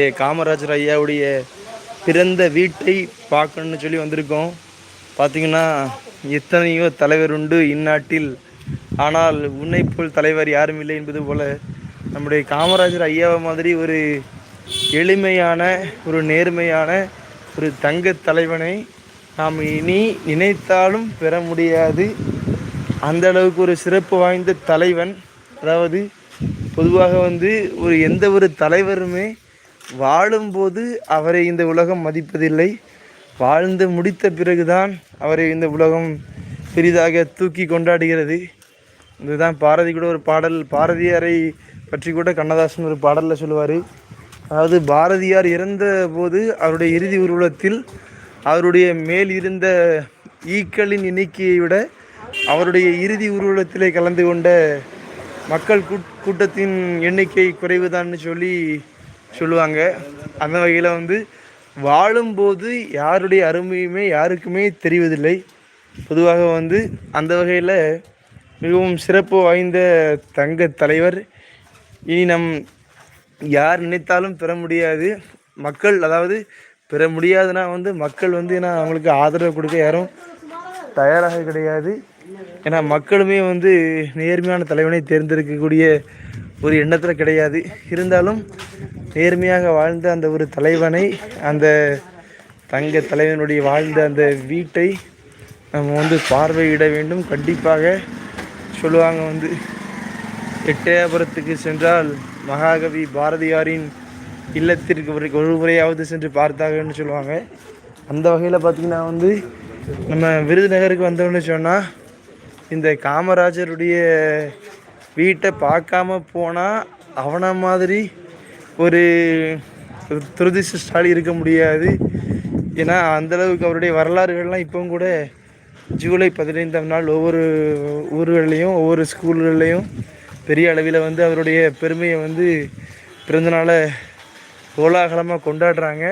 ஏ, காமராஜர் ஐயாவுடைய பிறந்த வீட்டை பார்க்கணும்னு சொல்லி வந்திருக்கோம். பார்த்தீங்கன்னா எத்தனையோ தலைவர் உண்டு இந்நாட்டில். ஆனால் உன்னை போல் தலைவர் யாரும் இல்லை என்பது போல நம்முடைய காமராஜர் ஐயாவை மாதிரி ஒரு எளிமையான ஒரு நேர்மையான ஒரு தங்க தலைவனை நாம் இனி நினைத்தாலும் பெற முடியாது. அந்த அளவுக்கு ஒரு சிறப்பு வாய்ந்த தலைவன். அதாவது பொதுவாக வந்து ஒரு எந்த ஒரு தலைவருமே வாழும்போது அவரை இந்த உலகம் மதிப்பதில்லை. வாழ்ந்து முடித்த பிறகுதான் அவரை இந்த உலகம் பெரிதாக தூக்கி கொண்டாடுகிறது. இதுதான் பாரதி கூட ஒரு பாடல். பாரதியாரை பற்றி கூட கண்ணதாசன் ஒரு பாடலில் சொல்லுவார். அதாவது பாரதியார் இறந்த போது அவருடைய இறுதி ஊர்வலத்தில் அவருடைய மேல் இருந்த ஈக்களின் எண்ணிக்கையை விட அவருடைய இறுதி ஊர்வலத்திலே கலந்து கொண்ட மக்கள் கூட் கூட்டத்தின் எண்ணிக்கை குறைவுதான்னு சொல்லி சொல்லுவாங்க. அந்த வகையில் வந்து வாழும்போது யாருடைய அருமையுமே யாருக்குமே தெரிவதில்லை. பொதுவாக வந்து அந்த வகையில் மிகவும் சிறப்பு வாய்ந்த தங்க தலைவர். இனி நம் யார் நினைத்தாலும் பெற முடியாது. மக்கள் அதாவது பெற முடியாதுன்னா வந்து மக்கள் வந்து ஏன்னா அவங்களுக்கு ஆதரவு கொடுக்க யாரும் தயாராக கிடையாது. ஏன்னா மக்களுமே வந்து நேர்மையான தலைவனை தேர்ந்தெடுக்கக்கூடிய ஒரு எண்ணத்தில் கிடையாது. இருந்தாலும் நேர்மையாக வாழ்ந்த அந்த ஒரு தலைவனை அந்த தங்க தலைவனுடைய வாழ்ந்த அந்த வீட்டை நம்ம வந்து பார்வையிட வேண்டும். கண்டிப்பாக சொல்லுவாங்க வந்து எட்டயபுரத்துக்கு சென்றால் மகாகவி பாரதியாரின் இல்லத்திற்கு ஒரு ஒரு முறையாவது சென்று பார்த்தாங்கன்னு சொல்லுவாங்க. அந்த வகையில் பார்த்திங்கன்னா வந்து நம்ம விருதுநகருக்கு வந்தோம்னு சொன்னால் இந்த காமராஜருடைய வீட்டை பார்க்காம போனால் அவனை மாதிரி ஒரு துரதிஷ்டசாலி இருக்க முடியாது. ஏன்னா அந்தளவுக்கு அவருடைய வரலாறுகள்லாம் இப்போவும் கூட ஜூலை பதினைந்தாம் நாள் ஒவ்வொரு ஊர்கள்லேயும் ஒவ்வொரு ஸ்கூல்கள்லேயும் பெரிய அளவில் வந்து அவருடைய பெருமையை வந்து பிறந்தநாளை கோலாகலமாக கொண்டாடுறாங்க.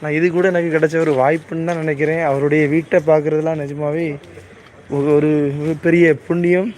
நான் இது கூட எனக்கு கிடைச்ச ஒரு வாய்ப்புன்னு தான் நினைக்கிறேன். அவருடைய வீட்டை பார்க்குறதுலாம் நிஜமாவே ஒரு ஒரு மிகப்பெரிய புண்ணியம்.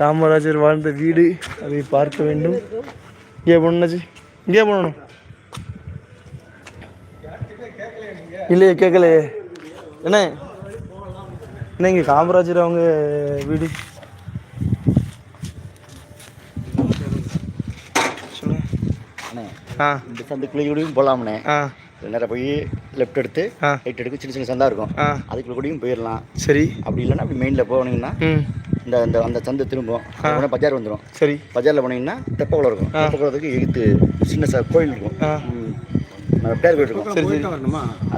காமராஜர் வாழ்ந்த வீடு அதை பார்க்க வேண்டும். இங்கே போனாச்சு இங்கே போகணும். இல்லையே கேட்கலையே. என்ன? என்ன இங்கே காமராஜர் அவங்க வீடு? சொல்லுங்க. அண்ணே ஆ. இந்த சந்துக்குள்ளே கூடயும் போகலாம்ண்ணே ஆ. நேராக போய் லெஃப்ட் எடுத்து. ரைட் எடுக்க சின்ன சின்ன சந்தா இருக்கும். அதுக்குள்ள கூடயும் போயிடலாம். சரி. அப்படி இல்லைன்னா அப்படி மெயினில் போனீங்கன்னா இந்த அந்த அந்த சந்தை திரும்பும். உடனே பஜார் வந்துடும் சரி. பஜாரில் போனீங்கன்னா தெப்பக்குளம் இருக்கும். தெப்பக்குளத்துக்கு எகுத்து சின்ன ச கோயில் இருக்கும். பேர் கோயில் இருக்கும். சரி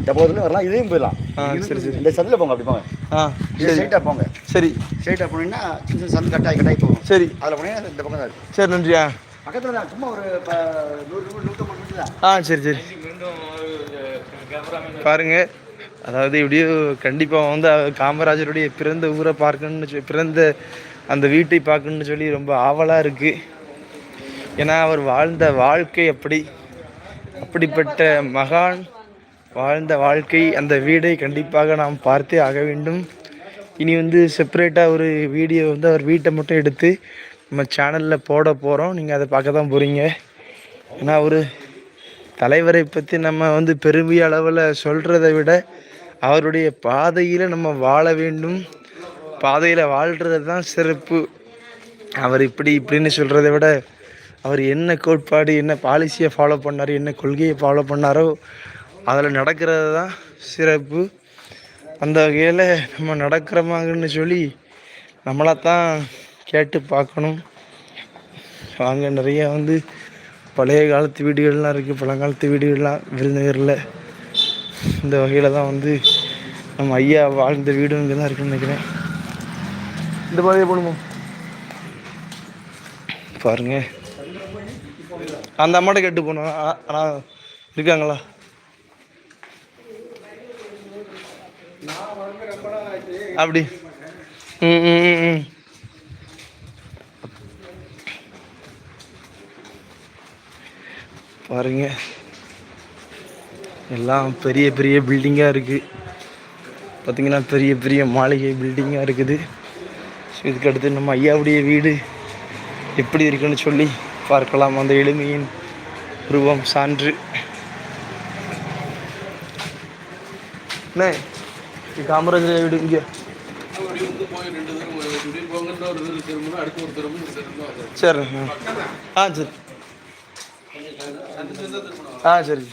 தெப்பக்குளத்துல வரலாம் இதையும் போயிடலாம். ஆ சரி சரி. இந்த சந்தில் போங்க அப்படி போங்க. ஸ்ட்ரைட்டாக போங்க. சரி. ஸ்ட்ரைட்டாக போனீங்கன்னா சின்ன சின்ன சந்து கட்டாய் கட்டாய் போகும். சரி. அதில் போனீங்கன்னா இந்த பக்கம் தான் இருக்கும். சரி நன்றியா. பக்கத்தில் தான் சும்மா ஒரு நூறு நூற்றம்பது மீட்டர் ஆ சரி சரி. பாருங்க. அதாவது எப்படியோ கண்டிப்பாக வந்து அவர் காமராஜருடைய பிறந்த ஊரை பார்க்கணும்னு சொல்லி பிறந்த அந்த வீட்டை பார்க்கணும்னு சொல்லி ரொம்ப ஆவலாக இருக்குது ஏன்னா அவர் வாழ்ந்த வாழ்க்கை அப்படி. அப்படிப்பட்ட மகான் வாழ்ந்த வாழ்க்கை அந்த வீடை கண்டிப்பாக நாம் பார்த்தே ஆக வேண்டும். இனி வந்து செப்பரேட்டாக ஒரு வீடியோ வந்து அவர் வீட்டை மட்டும் எடுத்து நம்ம சேனலில் போட போகிறோம் நீங்கள் அதை பார்க்க தான் போகிறீங்க ஏன்னா ஒரு தலைவரை பற்றி நம்ம வந்து பெருமை அளவில் சொல்கிறத விட அவருடைய பாதையில் நம்ம வாழ வேண்டும். பாதையில் வாழ்கிறது தான் சிறப்பு. அவர் இப்படி இப்படின்னு சொல்கிறத விட அவர் என்ன கோட்பாடு என்ன பாலிசியை ஃபாலோ பண்ணார் என்ன கொள்கையை ஃபாலோ பண்ணாரோ அதில் நடக்கிறது தான் சிறப்பு. அந்த வகையில் நம்ம நடக்கிறோமாங்கன்னு சொல்லி நம்மளாக தான் கேட்டு பார்க்கணும். வாங்க நிறைய வந்து பழைய காலத்து வீடுகள்லாம் இருக்குது பழங்காலத்து வீடுகள்லாம் விருதுநகரில். இந்த வகையில் தான் வந்து நம்ம ஐயா வாழ்ந்த வீடும் இங்கே தான் இருக்குன்னு நினைக்கிறேன். இந்த பாதையை போகணுமோ பாருங்க. அந்த அம்மாட்ட கேட்டு ஆ- ஆனால் இருக்காங்களா? அப்படி. ம் ம், ம் பாருங்க. எல்லாம் பெரிய பெரிய பில்டிங்காக இருக்குது பார்த்திங்கன்னா பெரிய பெரிய மாளிகை பில்டிங்காக இருக்குது. ஸோ இதுக்கு அடுத்து நம்ம ஐயாவுடைய வீடு எப்படி இருக்குன்னு சொல்லி பார்க்கலாம். அந்த எளிமையின் உருவம் சான்று. அண்ணே காமராஜர் வீடு இங்கே. சரி ஆ சரி. ஆ சரி.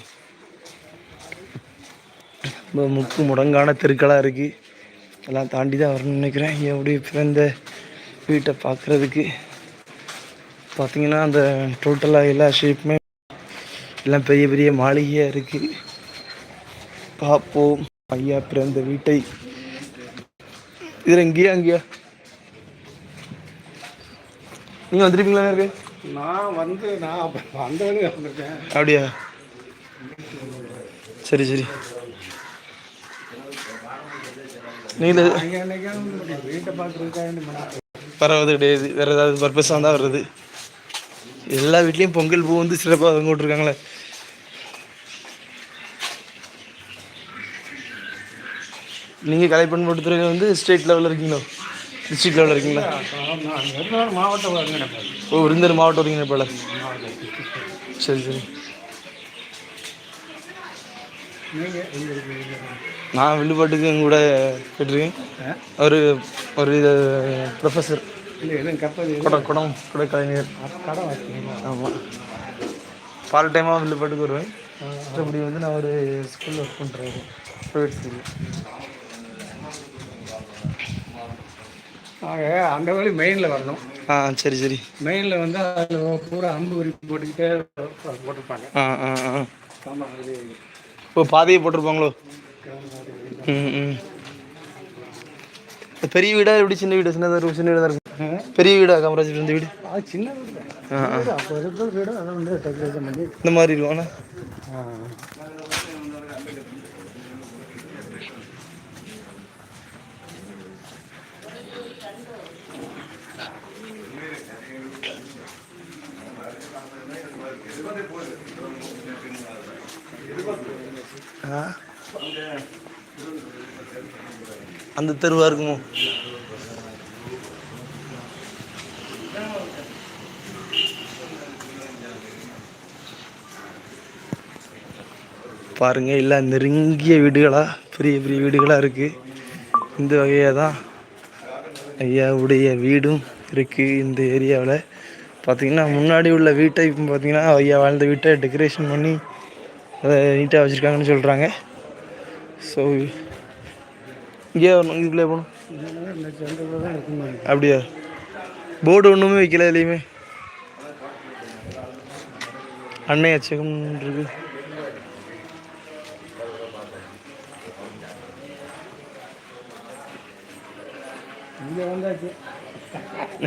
ரொம்ப முக்கு முடங்கான தெருக்களாக இருக்குது எல்லாம் தாண்டி தான் வரணும்னு நினைக்கிறேன். எப்படி பிறந்த வீட்டை பார்க்குறதுக்கு. பார்த்தீங்கன்னா அந்த டோட்டலாக எல்லா ஷேப்புமே எல்லாம் பெரிய பெரிய மாளிகையாக இருக்குது பார்ப்போம். ஐயா பிறந்த வீட்டை. இதில் இங்கேயா அங்கேயா? நீங்கள் வந்துருப்பீங்களா இருக்கு நான் வந்து நான் வந்தவனே வந்திருக்கேன். அப்படியா? சரி சரி. பார்க்குறதுக்காக பரவது கிடையாது வேறு ஏதாவது பர்பஸாக தான் வர்றது எல்லா வீட்லேயும் பொங்கல் பூ வந்து சிறப்பாக தொங்க விட்ருக்காங்களே நீங்கள் கலைப்பண்பாட்டுத்துறையில் வந்து ஸ்டேட் லெவலில் இருக்கீங்களோ டிஸ்ட்ரிக்ட் லெவலில் இருக்கீங்களா மாவட்டம் ஓ விருந்தர் மாவட்டம் வரீங்க போல சரி சரி நான் வில்லுப்பாட்டுக்கு கூட கேட்டிருக்கேன். அவர் ஒரு இது ப்ரொஃபஸர் குடம் குடம் குட கலைஞர் ஆமாம் பார்ட் டைமாக வில்லுப்பாட்டுக்கு வருவேன். மற்றபடி வந்து நான் ஒரு ஸ்கூலில் ஒர்க் பண்ணுறேன் ப்ரைவேட் ஸ்கூலில் நாங்கள் அந்த வழி மெயினில் வரணும். ஆ சரி சரி. மெயினில் வந்து அதில் பூரா அம்பு குறிப்பு போட்டுக்கிட்டே போட்டிருப்பாங்க ஆ ஆ ஆ. ஆமாம் அது இப்போ பாதையை போட்டிருப்பாங்களோ? ம் ம். பெரிய வீடா எப்படி சின்ன வீடு? சின்னதாக இருக்கும் சின்ன வீடாக இருக்கும். பெரிய வீடா காமராஜ் இருந்த வீடு? சின்ன வீடு இந்த மாதிரி இருக்கும் ஆனால் ஆ அந்த தெருவா இருக்குமோ? பாருங்க எல்லாம் நெருங்கிய வீடுகளா? பெரிய பெரிய வீடுகளா இருக்கு. இந்த வகையாக தான் ஐயாவுடைய வீடும் இருக்கு இந்த ஏரியாவில். பார்த்தீங்கன்னா முன்னாடி உள்ள வீட்டை இப்போ பார்த்தீங்கன்னா ஐயா வாழ்ந்த வீட்டை டெக்கரேஷன் பண்ணி அதை நீட்டாக வச்சுருக்காங்கன்னு சொல்கிறாங்க ஸோ இங்கே வரணும் இதுக்குள்ளே போகணும். அப்படியா? போர்டு ஒன்றுமே வைக்கல எதுலேயுமே அன்னை அச்சகம் இருக்கு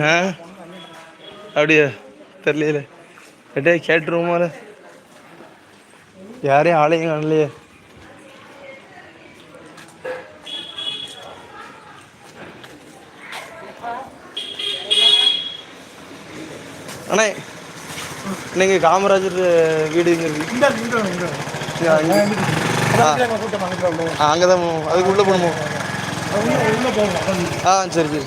ஆ? அப்படியா? தெரியல எட்டே கேட்டுருவோமால யாரையும் ஆளையும் காணலையே. அண்ணே நீங்கள் காமராஜர் வீடு இங்கே இருக்கு? இந்த இந்த இந்த கூட்டம் வாங்கிட்டு அங்கே தான் அதுக்கு உள்ளே போகணுமோ? ஆ சரி சரி.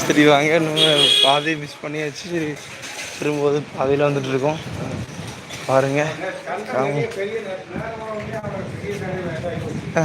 சரி வாங்க. பாதையை மிஸ் பண்ணியாச்சு. சரி திரும்பும்போது பாதையில் வந்துட்டு இருக்கோம். பாருங்க. ஆ.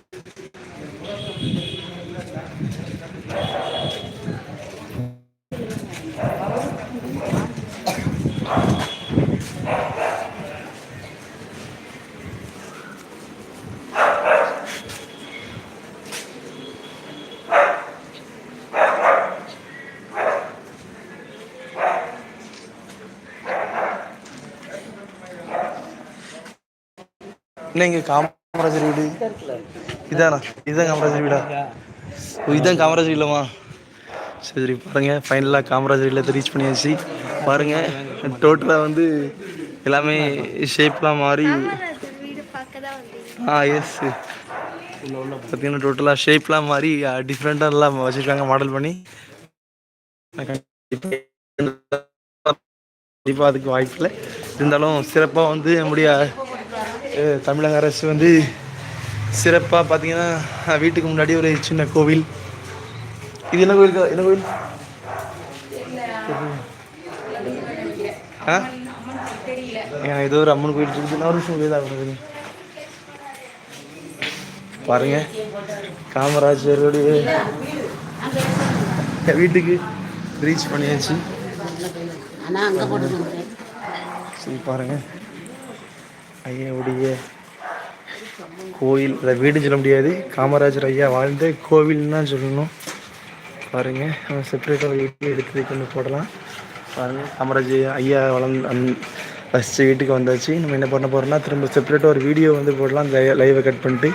என்ன இங்கே காமராஜர் வீடு. இதானா? இதுதான் காமராஜர் வீடா? இதுதான் காமராஜர் இல்லைம்மா சரி பாருங்க. ஃபைனலாக காமராஜர் இல்லத்தை ரீச் பண்ணியாச்சு. பாருங்க டோட்டலாக வந்து எல்லாமே ஷேப்லாம் மாறி ஆ எஸ் பார்த்தீங்கன்னா டோட்டலாக ஷேப்லாம் மாறி டிஃப்ரெண்ட்டாக எல்லாம் வச்சுருக்காங்க மாடல் பண்ணி. கண்டிப்பாக அதுக்கு வாய்ப்பு இல்லை. இருந்தாலும் சிறப்பாக வந்து நம்முடைய தமிழக அரசு வந்து சிறப்பாக பார்த்தீங்கன்னா வீட்டுக்கு முன்னாடி ஒரு சின்ன கோவில். இது என்ன கோவில் என்ன கோவில்? ஆ? ஏதோ ஒரு அம்மன் கோயில் இருக்குது. நான் ஒரு வெளியே தான் வருது. பாருங்க. காமராஜருடைய வீட்டுக்கு ரீச் பண்ணியாச்சு. சரி பாருங்க. ஐயாவுடைய கோயில் அதை வீடுன்னு சொல்ல முடியாது. காமராஜர் ஐயா வாழ்ந்த கோவில்னா தான் சொல்லணும். பாருங்க செப்பரேட்டாக வீட்டில் எடுத்து கொண்டு போடலாம். பாருங்க காமராஜர் ஐயா வளர்ந்து அந் ஃபஸ்ட்டு வீட்டுக்கு வந்தாச்சு. நம்ம என்ன பண்ண போகிறோம்னா திரும்ப செப்பரேட்டாக ஒரு வீடியோ வந்து போடலாம். லைவை கட் பண்ணிட்டு.